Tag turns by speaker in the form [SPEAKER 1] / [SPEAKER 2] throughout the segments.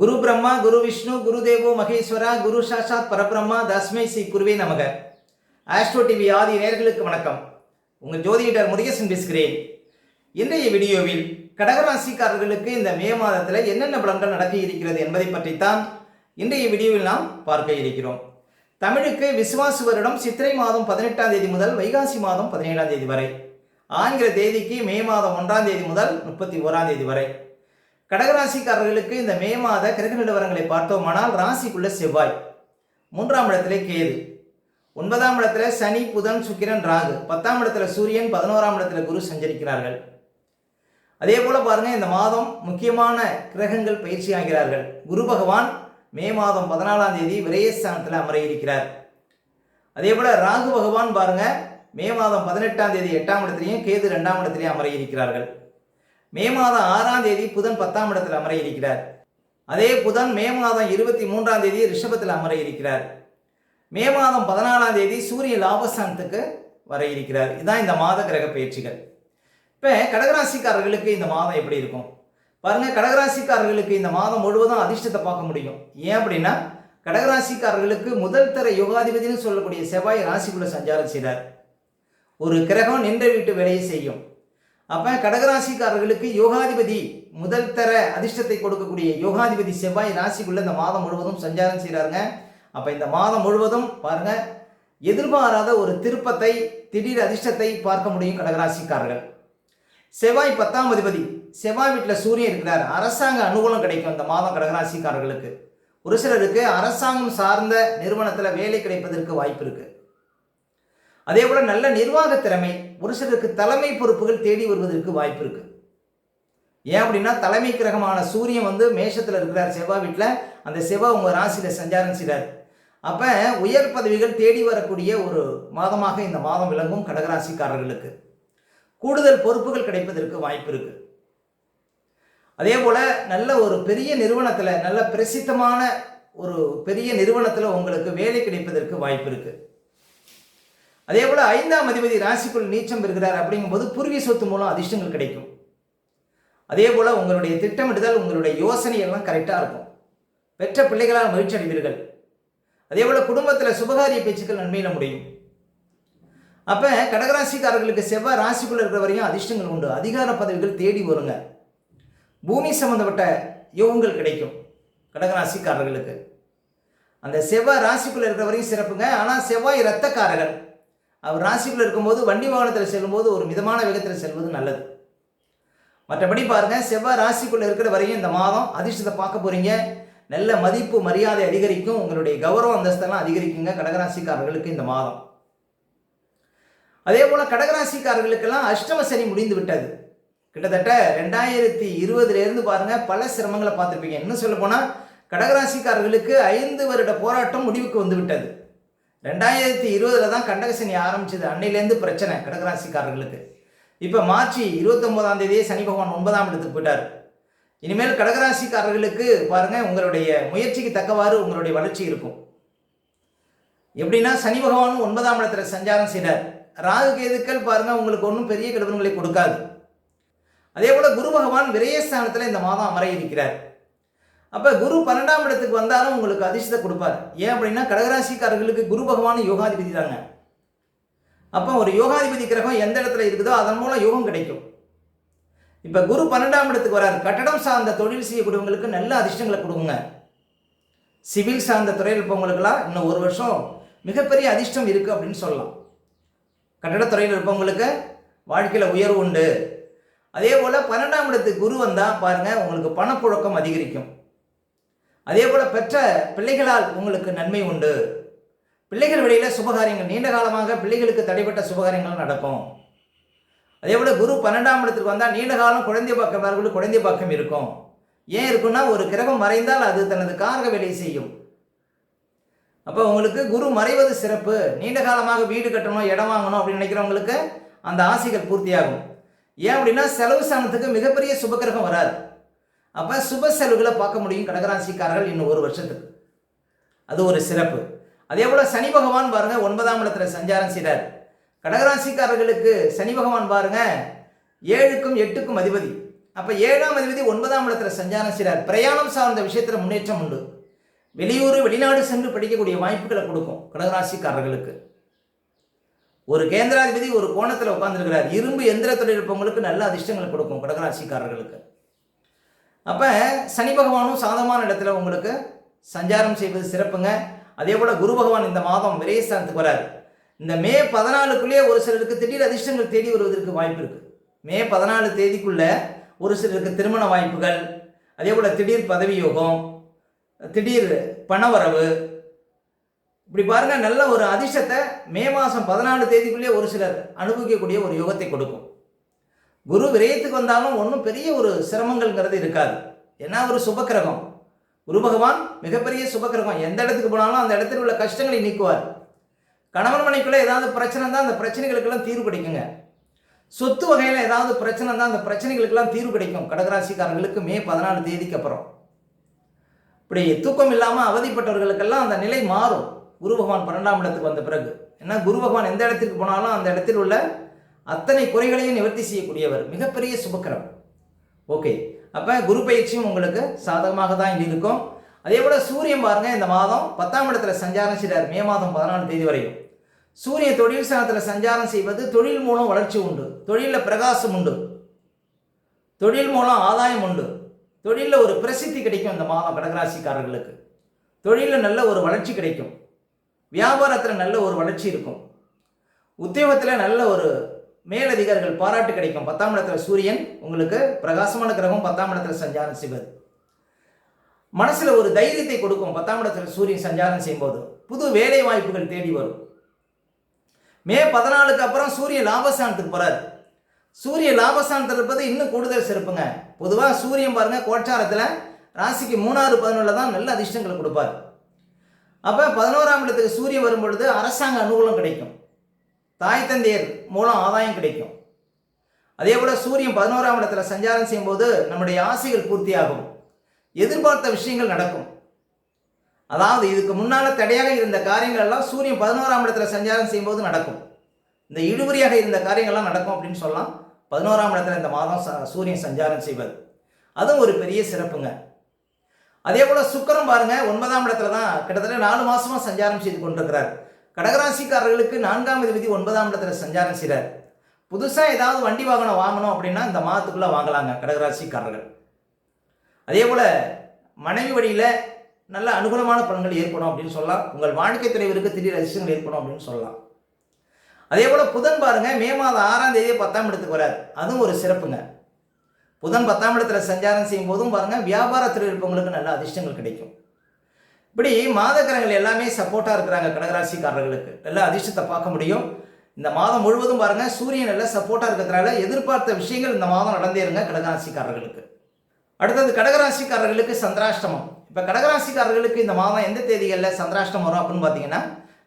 [SPEAKER 1] குரு பிரம்மா குரு விஷ்ணு குரு தேவோ மகேஸ்வரா குரு சாஷாத் பரபிரம்மா தஸ்மை ஸ்ரீ குருவே நமக. ஆஸ்ட்ரோ டிவி ஆதி நேர்களுக்கு வணக்கம். உங்கள் ஜோதிடர் முருகேசன் பேசுகிறேன். இன்றைய வீடியோவில் கடகராசிக்காரர்களுக்கு இந்த மே மாதத்தில் என்னென்ன பலன்கள் நடக்க இருக்கிறது என்பதை பற்றித்தான் இன்றைய வீடியோவில் நாம் பார்க்க இருக்கிறோம். தமிழுக்கு விசுவாசு வருடம் சித்திரை மாதம் பதினெட்டாம் தேதி முதல் வைகாசி மாதம் பதினேழாம் தேதி வரை. ஆங்கில தேதிக்கு மே மாதம் ஒன்றாம் தேதி முதல் முப்பத்தி ஓராம் தேதி வரை. கடகராசிக்காரர்களுக்கு இந்த மே மாத கிரக நிலவரங்களை பார்த்தோமானால் ராசிக்குள்ள செவ்வாய். மூன்றாம் இடத்திலே கேது. ஒன்பதாம் இடத்துல சனி புதன் சுக்கிரன் ராகு. பத்தாம் இடத்துல சூரியன் பதினோராம் இடத்துல குரு சஞ்சரிக்கிறார்கள். அதே போல பாருங்க இந்த மாதம் முக்கியமான கிரகங்கள் பயிற்சி ஆகிறார்கள். குரு பகவான் மே மாதம் பதினாலாம் தேதி விரயஸ்தானத்தில் அமர இருக்கிறார் அதே போல ராகு பகவான் பாருங்க மே மாதம் பதினெட்டாம் தேதி எட்டாம் இடத்துலையும் கேது ரெண்டாம் இடத்துலையும் அமர இருக்கிறார்கள் மே மாதம் ஆறாம் தேதி புதன் பத்தாம் இடத்தில் அமர இருக்கிறார் அதே புதன் மே மாதம் இருபத்தி மூன்றாம் தேதி ரிஷபத்தில் அமர இருக்கிறார் மே மாதம் பதினாலாம் தேதி சூரிய லாபஸ்தானத்துக்கு வர இருக்கிறார் இதுதான் இந்த மாத கிரக பயிற்சிகள். இப்போ கடகராசிக்காரர்களுக்கு இந்த மாதம் எப்படி இருக்கும்? பாருங்கள் கடகராசிக்காரர்களுக்கு இந்த மாதம் முழுவதும் அதிர்ஷ்டத்தை பார்க்க முடியும். ஏன் அப்படின்னா கடகராசிக்காரர்களுக்கு முதல் தர யோகாதிபதினு சொல்லக்கூடிய செவ்வாய் ராசிக்குள்ள சஞ்சாரம் செய்கிறார் ஒரு கிரகம் நின்ற வீட்டு வேலையை செய்யும். அப்போ கடகராசிக்காரர்களுக்கு யோகாதிபதி முதல் தர அதிர்ஷ்டத்தை கொடுக்கக்கூடிய யோகாதிபதி செவ்வாய் ராசிக்குள்ள இந்த மாதம் முழுவதும் சஞ்சாரம் செய்கிறாருங்க அப்போ இந்த மாதம் முழுவதும் பாருங்க எதிர்பாராத ஒரு திருப்பத்தை திடீர் அதிர்ஷ்டத்தை பார்க்க முடியும் கடகராசிக்காரர்கள். செவ்வாய் பத்தாம் அதிபதி செவ்வாய் வீட்டில் சூரியன் இருக்கிறார். அரசாங்க அனுகூலம் கிடைக்கும் இந்த மாதம் கடகராசிக்காரர்களுக்கு. ஒரு சிலருக்கு அரசாங்கம் சார்ந்த நிறுவனத்தில் வேலை கிடைப்பதற்கு வாய்ப்பு இருக்குது அதே போல் நல்ல நிர்வாக திறமை ஒரு சிலருக்கு தலைமை பொறுப்புகள் தேடி வருவதற்கு வாய்ப்பு இருக்கு. ஏன் அப்படின்னா தலைமை கிரகமான சூரியன் வந்து மேஷத்தில் இருக்கிறார் செவ்வாய் வீட்டில் அந்த செவ்வாய் உங்கள் ராசியில் சஞ்சாரம் செய்கிறார் அப்போ உயர் பதவிகள் தேடி வரக்கூடிய ஒரு மாதமாக இந்த மாதம் விளங்கும் கடகராசிக்காரர்களுக்கு. கூடுதல் பொறுப்புகள் கிடைப்பதற்கு வாய்ப்பு இருக்கு. அதே போல் நல்ல ஒரு பெரிய நிறுவனத்தில் நல்ல பிரசித்தமான ஒரு பெரிய நிறுவனத்தில் உங்களுக்கு வேலை கிடைப்பதற்கு வாய்ப்பு இருக்குது அதே போல் ஐந்தாம் அதிபதி ராசிக்குள் நீச்சம் பெறுகிறார் அப்படிங்கும்போது பூர்வீக சொத்து மூலம் அதிர்ஷ்டங்கள் கிடைக்கும். அதே போல் உங்களுடைய திட்டமிடுதல் உங்களுடைய யோசனை எல்லாம் கரெக்டாக இருக்கும். பெற்ற பிள்ளைகளால் மகிழ்ச்சி அடைவீர்கள். அதே போல் குடும்பத்தில் சுபகாரிய பேச்சுக்கள் நன்மையில முடியும். அப்போ கடகராசிக்காரர்களுக்கு செவ்வாய் ராசிக்குள்ள இருக்கிற வரையும் அதிர்ஷ்டங்கள் உண்டு. அதிகார பதவிகள் தேடி வருங்க. பூமி சம்பந்தப்பட்ட யோகங்கள் கிடைக்கும் கடகராசிக்காரர்களுக்கு. அந்த செவ்வாய் ராசிக்குள்ள இருக்கிற வரையும் சிறப்புங்க. ஆனால் செவ்வாய் இரத்தக்காரர்கள். அவர் ராசிக்குள்ள இருக்கும்போது வண்டி வாகனத்தில் செல்லும்போது ஒரு மிதமான வேகத்தில் செல்வது நல்லது. மற்றபடி பாருங்க செவ்வாய் ராசிக்குள்ள இருக்கிற வரையும் இந்த மாதம் அதிர்ஷ்டத்தை பார்க்க போறீங்க. நல்ல மதிப்பு மரியாதை அதிகரிக்கும். உங்களுடைய கௌரவ அந்தஸ்தெல்லாம் அதிகரிக்குங்க. கடகராசிக்காரர்களுக்கு இந்த மாதம். அதே போல கடகராசிக்காரர்களுக்கெல்லாம் அஷ்டம சனி முடிந்து விட்டது. கிட்டத்தட்ட ரெண்டாயிரத்தி இருபதுலேருந்து பாருங்க பல சிரமங்களை பார்த்துருப்பீங்க. இன்னும் சொல்ல போனால் கடகராசிக்காரர்களுக்கு ஐந்து வருட போராட்டம் முடிவுக்கு வந்து விட்டது. ரெண்டாயிரத்தி இருபதுல தான் கண்டகசனி ஆரம்பிச்சது அன்னையிலேருந்து பிரச்சனை கடகராசிக்காரர்களுக்கு. இப்போ மார்ச் இருபத்தொம்போதாம் தேதியே சனி பகவான் ஒன்பதாம் இடத்துக்கு போயிட்டார். இனிமேல் கடகராசிக்காரர்களுக்கு பாருங்க உங்களுடைய முயற்சிக்கு தக்கவாறு உங்களுடைய வளர்ச்சி இருக்கும். எப்படின்னா சனி பகவானும் ஒன்பதாம் இடத்துல சஞ்சாரம் செய்கிறார் ராகு கேதுக்கள் பாருங்க உங்களுக்கு ஒன்றும் பெரிய கெடுபன்களை கொடுக்காது. அதே போல குரு பகவான் விரயஸ்தானத்தில் இந்த மாதம் அமர இருக்கிறார். அப்போ குரு பன்னெண்டாம் இடத்துக்கு வந்தாலும் உங்களுக்கு அதிர்ஷ்டத்தை கொடுப்பார். ஏன் அப்படின்னா கடகராசிக்காரர்களுக்கு குரு பகவான் யோகாதிபதி தாங்க. அப்போ ஒரு யோகாதிபதி கிரகம் எந்த இடத்துல இருக்குதோ அதன் மூலம் யோகம் கிடைக்கும். இப்போ குரு பன்னெண்டாம் இடத்துக்கு வரார். கட்டடம் சார்ந்த தொழில் செய்யக்கூடியவங்களுக்கு நல்ல அதிர்ஷ்டங்களை கொடுங்க. சிவில் சார்ந்த துறையில் இருப்பவங்களுக்கெல்லாம் இன்னும் ஒரு வருஷம் மிகப்பெரிய அதிர்ஷ்டம் இருக்குது அப்படின்னு சொல்லலாம். கட்டடத்துறையில் இருப்பவங்களுக்கு வாழ்க்கையில் உயர்வு உண்டு. அதே போல் பன்னெண்டாம் இடத்துக்கு குரு வந்தால் பாருங்கள் உங்களுக்கு பணப்புழக்கம் அதிகரிக்கும். அதே போல் பெற்ற பிள்ளைகளால் உங்களுக்கு நன்மை உண்டு. பிள்ளைகள் வழியில் சுபகாரியங்கள் நீண்ட காலமாக பிள்ளைகளுக்கு தடைப்பட்ட சுபகாரியங்கள் நடக்கும். அதே போல் குரு பன்னெண்டாம் இடத்துக்கு வந்தால் நீண்ட காலம் குழந்தை பாக்கமார்களுக்கு குழந்தை பாக்கம் இருக்கும். ஏன் இருக்குன்னா ஒரு கிரகம் மறைந்தால் அது தனது காரக வேலையை செய்யும். அப்போ உங்களுக்கு குரு மறைவது சிறப்பு. நீண்ட காலமாக வீடு கட்டணும் இடம் வாங்கணும் அப்படின்னு நினைக்கிறவங்களுக்கு அந்த ஆசைகள் பூர்த்தியாகும். ஏன் அப்படின்னா செலவு சாணத்துக்கு மிகப்பெரிய சுபகிரகம் வராது. அப்போ சுப செலவுகளை பார்க்க முடியும் கடகராசிக்காரர்கள் இன்னும் ஒரு வருஷத்துக்கு. அது ஒரு சிறப்பு. அதே போல் சனி பகவான் பாருங்க ஒன்பதாம் இடத்துல சஞ்சாரம் செய்கிறார் கடகராசிக்காரர்களுக்கு சனி பகவான் பாருங்க ஏழுக்கும் எட்டுக்கும் அதிபதி. அப்போ ஏழாம் அதிபதி ஒன்பதாம் இடத்துல சஞ்சாரம் செய்கிறார் பிரயாணம் சார்ந்த விஷயத்தில் முன்னேற்றம் உண்டு. வெளியூர் வெளிநாடு சென்று படிக்கக்கூடிய வாய்ப்புகளை கொடுக்கும் கடகராசிக்காரர்களுக்கு. ஒரு கேந்திராதிபதி ஒரு கோணத்தில் உட்கார்ந்துருக்கிறார். இரும்பு எந்திர தொழில்நுட்பங்களுக்கு நல்ல அதிர்ஷ்டங்களை கொடுக்கும் கடகராசிக்காரர்களுக்கு. அப்போ சனி பகவானும் சாதமான இடத்துல உங்களுக்கு சஞ்சாரம் செய்வது சிறப்புங்க. அதே போல் குரு பகவான் இந்த மாதம் விரயஸ்தானத்துக்கு வரார். இந்த மே பதினாலுக்குள்ளேயே ஒரு சிலருக்கு திடீர் அதிர்ஷ்டங்கள் தேடி வருவதற்கு வாய்ப்பு இருக்குது மே பதினாலு தேதிக்குள்ளே ஒரு சிலருக்கு திருமண வாய்ப்புகள் அதே போல் திடீர் பதவி யோகம் திடீர் பணவரவு. இப்படி பாருங்கள் நல்ல ஒரு அதிர்ஷ்டத்தை மே மாதம் பதினாலு தேதிக்குள்ளேயே ஒரு சிலர் அனுபவிக்கக்கூடிய ஒரு யோகத்தை கொடுக்கும். குரு விரயத்துக்கு வந்தாலும் ஒன்றும் பெரிய ஒரு சிரமங்கள்ங்கிறது இருக்காது. ஏன்னா ஒரு சுபக்கிரகம்? குரு பகவான் மிகப்பெரிய சுபக்கிரகம். எந்த இடத்துக்கு போனாலும் அந்த இடத்துல உள்ள கஷ்டங்களை நீக்குவார். கணவன் மனைக்குள்ள ஏதாவது பிரச்சனை தான் அந்த பிரச்சனைகளுக்கெல்லாம் தீர்வு கிடைக்குங்க. சொத்து வகையில் ஏதாவது பிரச்சனை தான் அந்த பிரச்சனைகளுக்கெல்லாம் தீர்வு கிடைக்கும். கடகராசிக்காரர்களுக்கு மே பதினாலு தேதிக்கு அப்புறம். இப்படி தூக்கம் இல்லாமல் அவதிப்பட்டவர்களுக்கெல்லாம் அந்த நிலை மாறும். குரு பகவான் பன்னெண்டாம் இடத்துக்கு வந்த பிறகு. ஏன்னா குரு பகவான் எந்த இடத்திற்கு போனாலும் அந்த இடத்தில் உள்ள அத்தனை குறைகளையும் நிவர்த்தி செய்யக்கூடியவர் மிகப்பெரிய சுபக்கரம் ஓகே அப்போ குரு பயிற்சியும் உங்களுக்கு சாதகமாக தான் இங்கே இருக்கும். அதே போல் சூரியன் பாருங்கள் இந்த மாதம் பத்தாம் இடத்துல சஞ்சாரம் செய்கிறார் மே மாதம் பதினாலு தேதி வரையும். சூரிய தொழில் ஸ்தானத்தில் சஞ்சாரம் செய்வது தொழில் மூலம் வளர்ச்சி உண்டு. தொழிலில் பிரகாசம் உண்டு. தொழில் மூலம் ஆதாயம் உண்டு. தொழிலில் ஒரு பிரசித்தி கிடைக்கும் இந்த மாதம் கடகராசிக்காரர்களுக்கு. தொழிலில் நல்ல ஒரு வளர்ச்சி கிடைக்கும். வியாபாரத்தில் நல்ல ஒரு வளர்ச்சி இருக்கும். உத்தியோகத்தில் நல்ல ஒரு மேலதிகாரிகள் பாராட்டு கிடைக்கும். பத்தாம் இடத்துல சூரியன் உங்களுக்கு பிரகாசமான கிரகம் பத்தாம் இடத்துல சஞ்சாரம் செய்வது. மனசில் ஒரு தைரியத்தை கொடுக்கும். பத்தாம் இடத்துல சூரியன் சஞ்சாரம் செய்யும்போது புது வேலை வாய்ப்புகள் தேடி வரும். மே பதினாலுக்கு அப்புறம் சூரியன் லாபஸ்தானத்துக்கு போகிறார் சூரிய லாபஸ்தானத்தில் இருப்பது இன்னும் கூடுதல் சிறப்புங்க. பொதுவாக சூரியன் பாருங்கள் கோச்சாரத்தில் ராசிக்கு மூணாறு பதினொன்றில் தான் நல்ல அதிர்ஷ்டங்களை கொடுப்பார். அப்போ பதினோராம் இடத்துக்கு சூரியன் வரும் பொழுது அரசாங்க அனுகூலம் கிடைக்கும். தாய் தந்தையர் மூலம் ஆதாயம் கிடைக்கும். அதே போல் சூரியன் பதினோராம் இடத்துல சஞ்சாரம் செய்யும்போது நம்முடைய ஆசைகள் பூர்த்தியாகும். எதிர்பார்த்த விஷயங்கள் நடக்கும். அதாவது இதுக்கு முன்னால் தடையாக இருந்த காரியங்கள் எல்லாம் சூரியன் பதினோராம் இடத்துல சஞ்சாரம் செய்யும்போது நடக்கும். இந்த இழுபறியாக இருந்த காரியங்கள்லாம் நடக்கும் அப்படின்னு சொல்லலாம். பதினோராம் இடத்துல இந்த மாதம் ச- சூரியன் சஞ்சாரம் செய்வது அதுவும் ஒரு பெரிய சிறப்புங்க. அதே போல் சுக்கரம் பாருங்க ஒன்பதாம் இடத்துல தான் கிட்டத்தட்ட நாலு மாசமா சஞ்சாரம் செய்து கொண்டிருக்கிறார். கடகராசிக்காரர்களுக்கு நான்காம் விதி ஒன்பதாம் இடத்துல சஞ்சாரம் செய்கிறார் புதுசாக ஏதாவது வண்டி வாகனம் வாங்கணும் அப்படின்னா இந்த மாதத்துக்குள்ளே வாங்கலாங்க கடகராசிக்காரர்கள். அதே போல் மனைவி வழியில் நல்ல அனுகூலமான பலன்கள் ஏற்படும் அப்படின்னு சொல்லலாம். உங்கள் வாழ்க்கை தலைவருக்கு திடீர் அதிர்ஷ்டங்கள் ஏற்படும் அப்படின்னு சொல்லலாம். அதே போல் புதன் பாருங்கள் மே மாதம் ஆறாம் தேதி பத்தாம் இடத்துக்கு வரார் அதுவும் ஒரு சிறப்புங்க. புதன் பத்தாம் இடத்துல சஞ்சாரம் செய்யும் போதும் பாருங்கள் வியாபாரத்தில் இருப்பவங்களுக்கு நல்ல அதிர்ஷ்டங்கள் கிடைக்கும். இப்படி மாதக்கிரகங்கள் எல்லாமே சப்போர்ட்டாக இருக்கிறாங்க கடகராசிக்காரர்களுக்கு. நல்ல அதிர்ஷ்டத்தை பார்க்க முடியும். இந்த மாதம் முழுவதும் பாருங்க சூரியன் நல்ல சப்போர்ட்டாக இருக்கிறதுனால எதிர்பார்த்த விஷயங்கள் இந்த மாதம் நடந்தேருங்க கடகராசிக்காரர்களுக்கு. அடுத்தது கடகராசிக்காரர்களுக்கு சந்திராஷ்டமம். இப்போ கடகராசிக்காரர்களுக்கு இந்த மாதம் எந்த தேதிகளில் சந்திராஷ்டமம் வரும் அப்படின்னு பார்த்தீங்கன்னா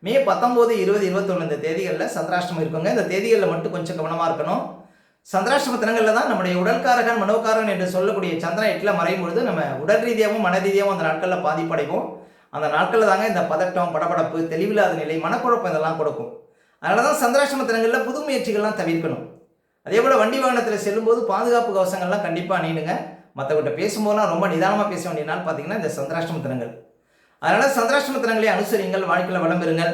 [SPEAKER 1] மே பத்தொம்போது இருபது இருபத்தொன்று இந்த தேதிகளில் சந்திராஷ்டமம் இருக்குங்க. இந்த தேதிகளில் மட்டும் கொஞ்சம் கவனமாக இருக்கணும். சந்திராஷ்டம தினங்களில் தான் நம்முடைய உடல்காரகன் மனோக்காரன் என்று சொல்லக்கூடிய சந்திரன் எட்டில் மறையும் பொழுது நம்ம உடல் ரீதியாகவும் மன ரீதியாகவும் அந்த நாட்களில் பாதிப்படைவோம். அந்த நாட்களில் தாங்க இந்த பதட்டம் படபடப்பு தெளிவில்லாத நிலை மனக்குழப்பம் இதெல்லாம் கொடுக்கும். அதனால தான் சந்திராஷ்டம தினங்களில் புது முயற்சிகள்லாம் தவிர்க்கணும். அதே போல் வண்டி வாகனத்தில் செல்லும்போது பாதுகாப்பு கவசங்கள்லாம் கண்டிப்பாக அணியிடுங்க மற்றவங்கிட்ட பேசும்போதெல்லாம் ரொம்ப நிதானமாக பேச வேண்டிய நாள் பார்த்தீங்கன்னா இந்த சந்திராஷ்டம தினங்கள். அதனால் சந்திராஷ்டம தினங்களை அனுசரிங்கள் வாழ்க்கையில் வளம்பெறுங்கள்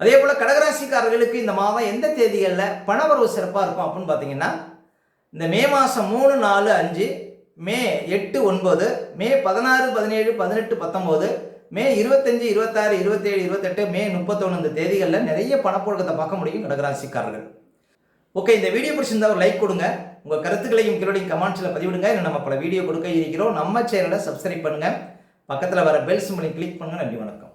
[SPEAKER 1] அதே போல் கடகராசிக்காரர்களுக்கு இந்த மாதம் எந்த தேதிகளில் பணவரவு சிறப்பாக இருக்கும் அப்படின்னு பார்த்தீங்கன்னா இந்த மே மாதம் மூணு நாலு அஞ்சு மே எட்டு ஒன்பது மே பதினாறு பதினேழு பதினெட்டு பத்தொம்போது மே இருபத்தஞ்சு இருபத்தாறு இருபத்தேழு இருபத்தெட்டு மே முப்பத்தொன்று இந்த தேதிகளில் நிறைய பணப்புழக்கத்தை பார்க்க முடியும் கடகராசிக்காரர்கள். ஓகே இந்த வீடியோ பிடிச்சிருந்தா ஒரு லைக் கொடுங்க. உங்கள் கருத்துக்களையும் கீழே கமெண்ட்ஸில் பதிவிடுங்க. இன்னும் நம்ம பல வீடியோ கொடுக்க இருக்கிறோம். நம்ம சேனலை சப்ஸ்கிரைப் பண்ணுங்கள் பக்கத்தில் வர பெல் சிம்பிளை கிளிக் பண்ணுங்கள் நன்றி வணக்கம்.